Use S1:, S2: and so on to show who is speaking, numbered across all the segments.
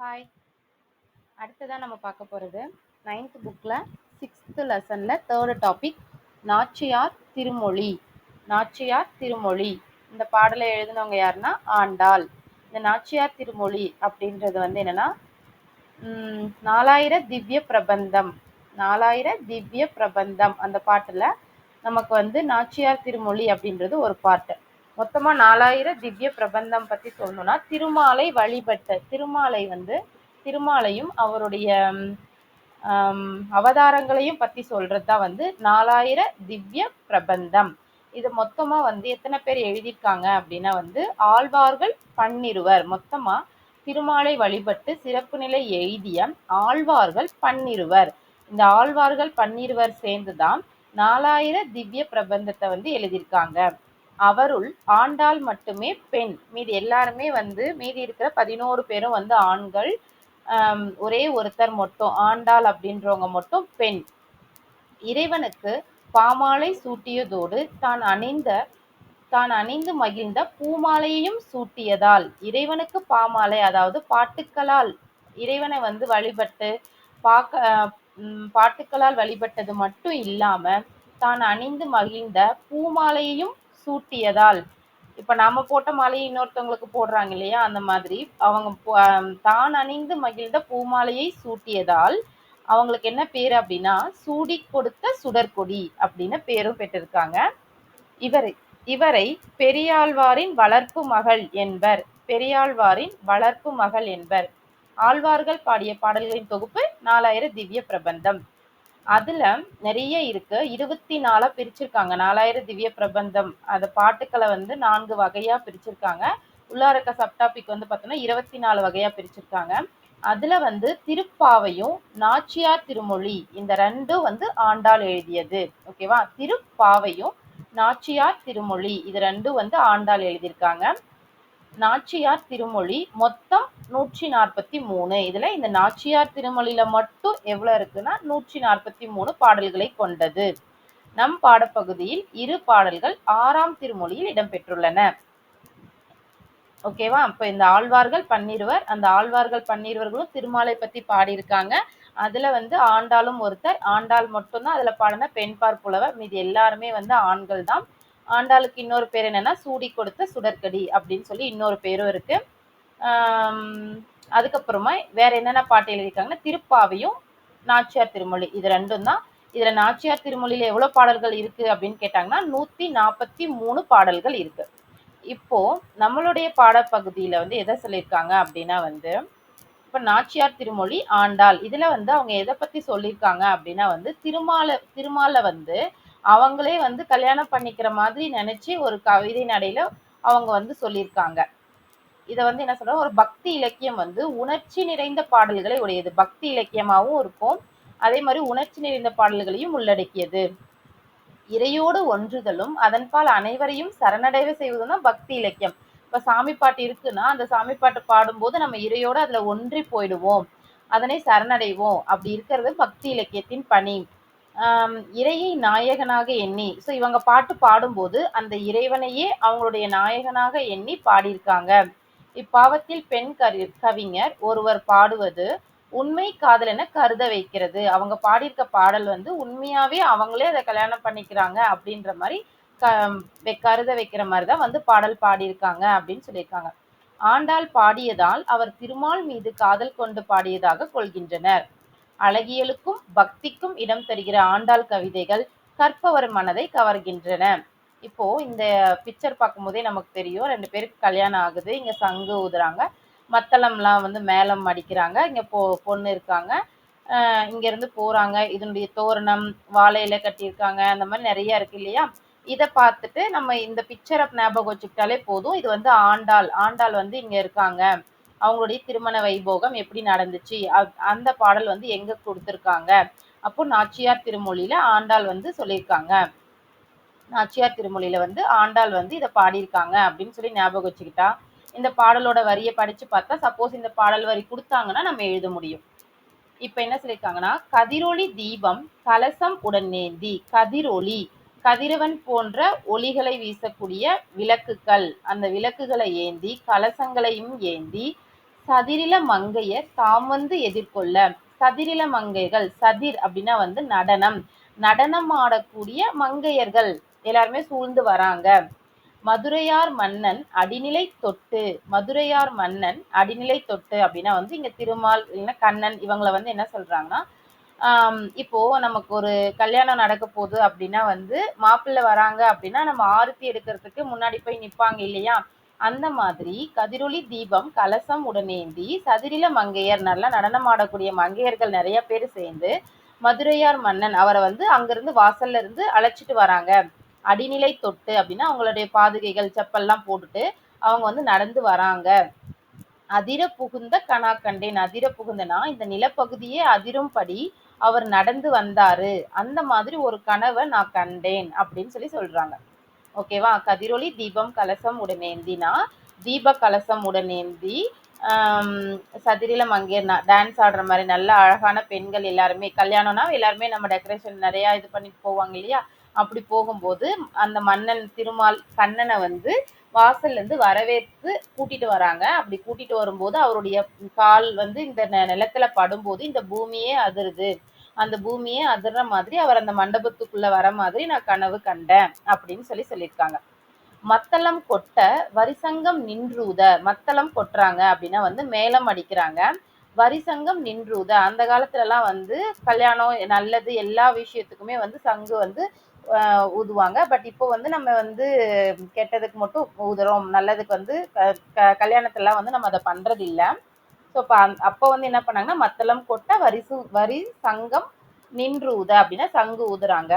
S1: Hi அடுத்ததான் நம்ம பார்க்க போகிறது நைன்த் புக்கில் சிக்ஸ்த்து லெசனில் தேர்டு டாபிக் நாச்சியார் திருமொழி. நாச்சியார் திருமொழி. இந்த பாடலை எழுதினவங்க யாருன்னா ஆண்டாள். இந்த நாச்சியார் திருமொழி அப்படின்றது வந்து என்னென்னா நாலாயிர திவ்ய பிரபந்தம். நாலாயிர திவ்ய பிரபந்தம். அந்த பாட்டில் நமக்கு வந்து நாச்சியார் திருமொழி அப்படின்றது ஒரு பாட்டு. மொத்தமாக நாலாயிரம் திவ்ய பிரபந்தம் பற்றி சொல்லணும்னா திருமாலை வழிபட்ட திருமாலை வந்து திருமாலையும் அவருடைய அவதாரங்களையும் பற்றி சொல்கிறது தான் வந்து நாலாயிர திவ்ய பிரபந்தம். இது மொத்தமாக வந்து எத்தனை பேர் எழுதியிருக்காங்க அப்படின்னா வந்து ஆழ்வார்கள் பன்னிருவர். மொத்தமாக திருமாலை வழிபட்டு சிறப்பு நிலை எழுதிய ஆழ்வார்கள் பன்னிருவர். இந்த ஆழ்வார்கள் பன்னிருவர் சேர்ந்து தான் நாலாயிர திவ்ய பிரபந்தத்தை வந்து எழுதியிருக்காங்க. அவருள் ஆண்டாள் மட்டுமே பெண். மீதி எல்லாருமே வந்து மீதி இருக்கிற பதினோரு பேரும் வந்து ஆண்கள். ஒரே ஒருத்தர் மட்டும் ஆண்டாள் அப்படின்றவங்க மட்டும் பெண். இறைவனுக்கு பாமாலை சூட்டியதோடு தான் அணிந்த தான் அணிந்து மகிழ்ந்த பூமாலையையும் சூட்டியதால் இறைவனுக்கு பாமாலை அதாவது பாட்டுக்களால் இறைவனை வந்து வழிபட்டு பாக்க பாட்டுக்களால் வழிபட்டது மட்டும் இல்லாம தான் அணிந்து மகிழ்ந்த பூமாலையையும் சூட்டியதால். இப்ப நாம போட்ட மாலையை இன்னொருத்தவங்களுக்கு போடுறாங்க இல்லையா? அந்த மாதிரி. அவங்க தான் அணிந்து மகிழ்ந்த பூமாலையை சூட்டியதால் அவங்களுக்கு என்ன பேர் அப்படின்னா சூடி கொடுத்த சுடர்கொடி அப்படின்னு பேரும் பெற்றிருக்காங்க. இவரை இவரை பெரியாழ்வாரின் வளர்ப்பு மகள் என்பர். பெரியாழ்வாரின் வளர்ப்பு மகள் என்பர். ஆழ்வார்கள் பாடிய பாடல்களின் தொகுப்பு நாலாயிர திவ்ய பிரபந்தம். அதுல நிறைய இருக்கு. இருபத்தி நாலா பிரிச்சிருக்காங்க. நாலாயிர திவ்ய பிரபந்தம். அந்த பாட்டுக்களை வந்து நான்கு வகையா பிரிச்சிருக்காங்க. உள்ளார இருக்க சப்டாபிக் வந்து பார்த்தோம்னா இருபத்தி நாலு வகையா பிரிச்சிருக்காங்க. அதுல வந்து திருப்பாவையும் நாச்சியார் திருமொழி இந்த ரெண்டும் வந்து ஆண்டாள் எழுதியது. ஓகேவா திருப்பாவையும் நாச்சியார் திருமொழி இது ரெண்டும் வந்து ஆண்டாள் எழுதியிருக்காங்க. நாச்சியார் திருமொழி மொத்தம் நூற்றி நாற்பத்தி மூணு. இதுல இந்த நாச்சியார் திருமொழியில மட்டும் எவ்வளவு இருக்குன்னா நூற்றி நாற்பத்தி மூணு பாடல்களை கொண்டது. நம் பாடப்பகுதியில் இரு பாடல்கள் ஆறாம் திருமொழியில் இடம்பெற்றுள்ளன. ஓகேவா அப்ப இந்த ஆழ்வார்கள் பன்னிருவர். அந்த ஆழ்வார்கள் பன்னிருவர்களும் திருமாலை பத்தி பாடியிருக்காங்க. அதுல வந்து ஆண்டாளும் ஒருத்தர். ஆண்டாள் மட்டும்தான் அதுல பாடின பெண்பார் புலவர். மீது எல்லாருமே வந்து ஆண்கள் தான் ஆண்டாளுக்கு இன்னொரு பேர் என்னன்னா சூடி கொடுத்த சுடற்கடி அப்படின்னு சொல்லி இன்னொரு பேரும் இருக்கு. அதுக்கப்புறமா வேற என்னென்ன பாட்டு எழுதியிருக்காங்கன்னா திருப்பாவையும் நாச்சியார் திருமொழி. இது ரெண்டும் தான். இதுல நாச்சியார் திருமொழியில எவ்வளவு பாடல்கள் இருக்கு அப்படின்னு கேட்டாங்கன்னா நூத்தி நாற்பத்தி மூணு பாடல்கள் இருக்கு. இப்போ நம்மளுடைய பாடப்பகுதியில வந்து எதை சொல்லியிருக்காங்க அப்படின்னா வந்து இப்ப நாச்சியார் திருமொழி ஆண்டாள். இதுல வந்து அவங்க எதை பத்தி சொல்லியிருக்காங்க அப்படின்னா வந்து திருமால திருமால வந்து அவங்களே வந்து கல்யாணம் பண்ணிக்கிற மாதிரி நினைச்சு ஒரு கவிதை நடையில அவங்க வந்து சொல்லியிருக்காங்க. இதை வந்து என்ன சொல்றோம் ஒரு பக்தி இலக்கியம் வந்து உணர்ச்சி நிறைந்த பாடல்களை உடையது. பக்தி இலக்கியமாகவும் இருக்கும். அதே மாதிரி உணர்ச்சி நிறைந்த பாடல்களையும் உள்ளடக்கியது. இறையோடு ஒன்றுதலும் அதன்பால் அனைவரையும் சரணடைவு செய்வதுன்னா பக்தி இலக்கியம். இப்ப சாமி பாட்டு இருக்குன்னா அந்த சாமி பாட்டு பாடும்போது நம்ம இறையோடு அதுல ஒன்றி போயிடுவோம். அதனை சரணடைவோம். அப்படி இருக்கிறது பக்தி இலக்கியத்தின் பணி. இறையை நாயகனாக எண்ணி ஸோ இவங்க பாட்டு பாடும்போது அந்த இறைவனையே அவங்களுடைய நாயகனாக எண்ணி பாடியிருக்காங்க. இப்பாவத்தில் பெண் கரி கவிஞர் ஒருவர் பாடுவது உண்மை காதல் என கருத வைக்கிறது. அவங்க பாடியிருக்க பாடல் வந்து உண்மையாவே அவங்களே அதை கல்யாணம் பண்ணிக்கிறாங்க அப்படின்ற மாதிரி க வெ- கருத வைக்கிற மாதிரி தான் வந்து பாடல் பாடியிருக்காங்க அப்படின்னு சொல்லியிருக்காங்க. ஆண்டாள் பாடியதால் அவர் திருமால் மீது காதல் கொண்டு பாடியதாக கொள்கின்றனர். அழகியலுக்கும் பக்திக்கும் இடம் தருகிற ஆண்டாள் கவிதைகள் கற்பவர் மனதை கவர்கின்றன. இப்போ இந்த பிக்சர் பார்க்கும்போதே நமக்கு தெரியும் ரெண்டு பேருக்கு கல்யாணம் ஆகுது இங்க சங்கு ஊதுறாங்க மத்தளம்லாம் வந்து மேளம் அடிக்கிறாங்க இங்க பொ பொண்ணு இருக்காங்க இங்க இருந்து போறாங்க இதனுடைய தோரணம் வாழை இலை கட்டியிருக்காங்க அந்த மாதிரி நிறைய இருக்கு இல்லையா? இதை பார்த்துட்டு நம்ம இந்த பிக்சரை ஞாபகம் வச்சுக்கிட்டாலே போதும் இது வந்து ஆண்டாள் ஆண்டாள் வந்து இங்க இருக்காங்க. அவங்களுடைய திருமண வைபோகம் எப்படி நடந்துச்சு? அந்த பாடல் வந்து எங்க கொடுத்துருக்காங்க? அப்போ நாச்சியார் திருமொழியில ஆண்டாள் வந்து சொல்லியிருக்காங்க. நாச்சியார் திருமொழியில வந்து ஆண்டாள் வந்து இதை பாடியிருக்காங்க அப்படின்னு சொல்லி ஞாபகம் வச்சுக்கிட்டா இந்த பாடலோட வரியை படிச்சு பார்த்தா சப்போஸ் இந்த பாடல் வரி கொடுத்தாங்கன்னா நம்ம எழுத முடியும். இப்ப என்ன சொல்லியிருக்காங்கன்னா கதிரொளி தீபம் கலசம் உடனேந்தி கதிரொளி கதிரவன் போன்ற ஒளிகளை வீசக்கூடிய விளக்குகள் அந்த விளக்குகளை ஏந்தி கலசங்களையும் ஏந்தி சதிரில மங்கையர் தாம் வந்து எதிர்கொள்ள. சதிரில மங்கைகள் சதிர் அப்படின்னா வந்து நடனம். நடனம் ஆடக்கூடிய மங்கையர்கள் எல்லாருமே சூழ்ந்து வராங்க. மதுரையார் மன்னன் அடிநிலை தொட்டு. மதுரையார் மன்னன் அடிநிலை தொட்டு அப்படின்னா வந்து இங்க திருமால் இல்லைன்னா கண்ணன் இவங்களை வந்து என்ன சொல்றாங்கன்னா இப்போ நமக்கு ஒரு கல்யாணம் நடக்க போகுது அப்படின்னா வந்து மாப்பிள்ளை வராங்க அப்படின்னா நம்ம ஆரத்தி எடுக்கிறதுக்கு முன்னாடி போய் நிப்பாங்க இல்லையா? அந்த மாதிரி கதிரொளி தீபம் கலசம் உடனேந்தி சதிரில மங்கையர் நல்லா நடனம் ஆடக்கூடிய மங்கையர்கள் நிறைய பேர் சேர்ந்து மதுரையார் மன்னன் அவரை வந்து அங்கிருந்து வாசல்ல இருந்து அழைச்சிட்டு வராங்க. அடிநிலை தொட்டு அப்படின்னா அவங்களுடைய பாதுகைகள் செப்பல்லாம் போட்டுட்டு அவங்க வந்து நடந்து வராங்க. அதிர புகுந்த கனா கண்டேன் அதிர புகுந்தனா இந்த நிலப்பகுதியே அதிரும்படி அவர் நடந்து வந்தாரு. அந்த மாதிரி ஒரு கனவை நான் கண்டேன் அப்படின்னு சொல்லி சொல்றாங்க. ஓகேவா? கதிரொளி தீபம் கலசம் உடனேந்தினா தீப கலசம் உடனேந்தி. சதிரில மங்கேர்னா டான்ஸ் ஆடுற மாதிரி நல்ல அழகான பெண்கள் எல்லாருமே கல்யாணம்னா எல்லாருமே நம்ம டெக்கரேஷன் நிறையா இது பண்ணிட்டு போவாங்க இல்லையா? அப்படி போகும்போது அந்த மன்னன் திருமால் கண்ணனை வந்து வாசல்ல இருந்து வரவேற்று கூட்டிட்டு வராங்க. அப்படி கூட்டிட்டு வரும்போது அவருடைய கால் வந்து இந்த நெ- நிலத்துல படும்போது இந்த பூமியே அதிருது. அந்த பூமியே அதிர்ற மாதிரி அவர் அந்த மண்டபத்துக்குள்ள வர மாதிரி நான் கனவு கண்டேன் அப்படின்னு சொல்லி சொல்லியிருக்காங்க. மத்தளம் கொட்ட வரிசங்கம் நின்றூத மத்தளம் கொட்டுறாங்க அப்படின்னா வந்து மேளம் அடிக்கிறாங்க. வரிசங்கம் நின்றூத அந்த காலத்துல எல்லாம் வந்து கல்யாணம் நல்லது எல்லா விஷயத்துக்குமே வந்து சங்கு வந்து ஊதுவாங்க. பட் இப்போ வந்து நம்ம வந்து கெட்டதுக்கு மட்டும் ஊதுறோம் நல்லதுக்கு வந்து க- க- வந்து நம்ம அதை பண்றது இல்லை ஸோ இப்போ அப்போ வந்து என்ன பண்ணாங்கன்னா மத்தளம் கொட்ட வரிசு வரி சங்கம் நின்று ஊத அப்படின்னா சங்கு ஊதுறாங்க.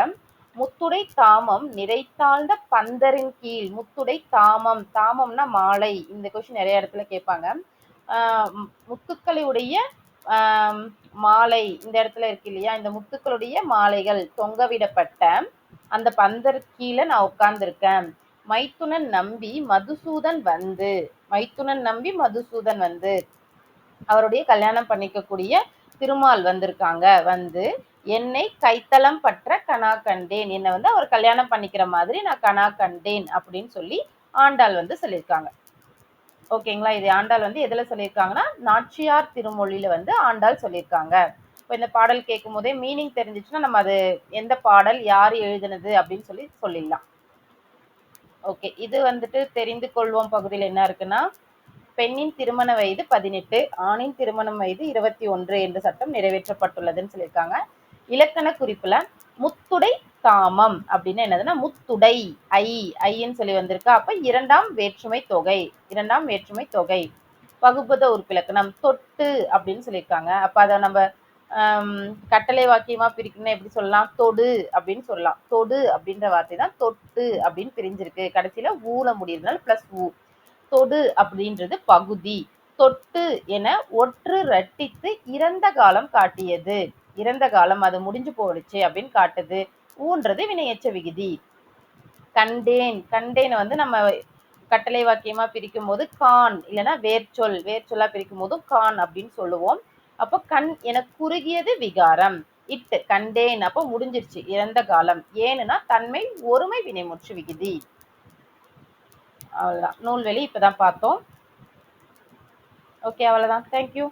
S1: முத்துடை தாமம் நிறைத்தாழ்ந்த பந்தரின் கீழ் முத்துடை தாமம் தாமம்னா மாலை இந்த கொஸ்டின் நிறைய இடத்துல கேட்பாங்க. ஆஹ் முத்துக்களுடைய ஆஹ் மாலை இந்த இடத்துல இருக்கு இல்லையா? இந்த முத்துக்களுடைய மாலைகள் தொங்கவிடப்பட்ட அந்த பந்தர் கீழே நான் உட்கார்ந்துருக்கேன். மைத்துனன் நம்பி மதுசூதன் வந்து மைத்துனன் நம்பி மதுசூதன் வந்து. அவருடைய கல்யாணம் பண்ணிக்கக்கூடிய திருமால் வந்திருக்காங்க. வந்து என்னை கைத்தளம் பற்ற கனா கண்டேன். என்னை வந்து அவர் கல்யாணம் பண்ணிக்கிற மாதிரி நான் கனா கண்டேன். அப்படின்னு சொல்லி ஆண்டாள் வந்து சொல்லியிருக்காங்க. ஓகேங்களா? இது ஆண்டாள் வந்து எதுல சொல்லியிருக்காங்கன்னா நாச்சியார் திருமொழியில வந்து ஆண்டாள் சொல்லியிருக்காங்க. இப்போ இந்த பாடல் கேட்கும் போதே மீனிங் தெரிஞ்சிச்சுன்னா நம்ம அது எந்த பாடல் யார் எழுதினது அப்படின்னு சொல்லி சொல்லிடலாம். ஓகே இது வந்துட்டு தெரிந்து கொள்வோம் பகுதியில் என்ன இருக்குன்னா பெண்ணின் திருமண வயது பதினெட்டு ஆணின் திருமணம் வயது இருபத்தி ஒன்று என்ற சட்டம் நிறைவேற்றப்பட்டுள்ளதுன்னு சொல்லியிருக்காங்க. இலக்கண குறிப்புல முத்துடை தாமம் அப்படின்னு என்னதுன்னா முத்துடை ஐ ஐன்னு சொல்லி வந்திருக்கா. அப்ப இரண்டாம் வேற்றுமை தொகை இரண்டாம் வேற்றுமை தொகை பகுபத உறுப்பிலக்கணம் தொட்டு அப்படின்னு சொல்லியிருக்காங்க. அப்ப அதை நம்ம கட்டளை வாக்கியமா பிரிக்கணும்னா எப்படி சொல்லலாம்? தொடு அப்படின்னு சொல்லலாம். தொடு அப்படின்ற வார்த்தை தான் தொட்டு அப்படின்னு பிரிஞ்சிருக்கு. கடைசியில ஊல முடியறதுனால பிளஸ் ஊ. தொடு அப்படின்றது பகுதி. தொட்டு என ஒற்று ரட்டித்து இறந்த காலம் காட்டியது. இறந்த காலம் அது முடிஞ்சு போயிடுச்சு அப்படின்னு காட்டுது. ஊன்றது வினையச்ச விகுதி. கண்டேன். கண்டேன் வந்து நம்ம கட்டளை வாக்கியமா பிரிக்கும் போது கான் இல்லைன்னா வேர்ச்சொல். வேர்ச்சொல்லா பிரிக்கும் போதும் கான் அப்படின்னு சொல்லுவோம். அப்போ கண் என குறுகியது விகாரம். இட்டு கண்டேன். அப்போ முடிஞ்சிருச்சு. இறந்த காலம். ஏனுனா தன்மை ஒருமை வினைமுற்று விகுதி. அவ்வளோதான் நூல்வெளி இப்பதான் பார்த்தோம். ஓகே அவ்வளோதான் தேங்க்யூ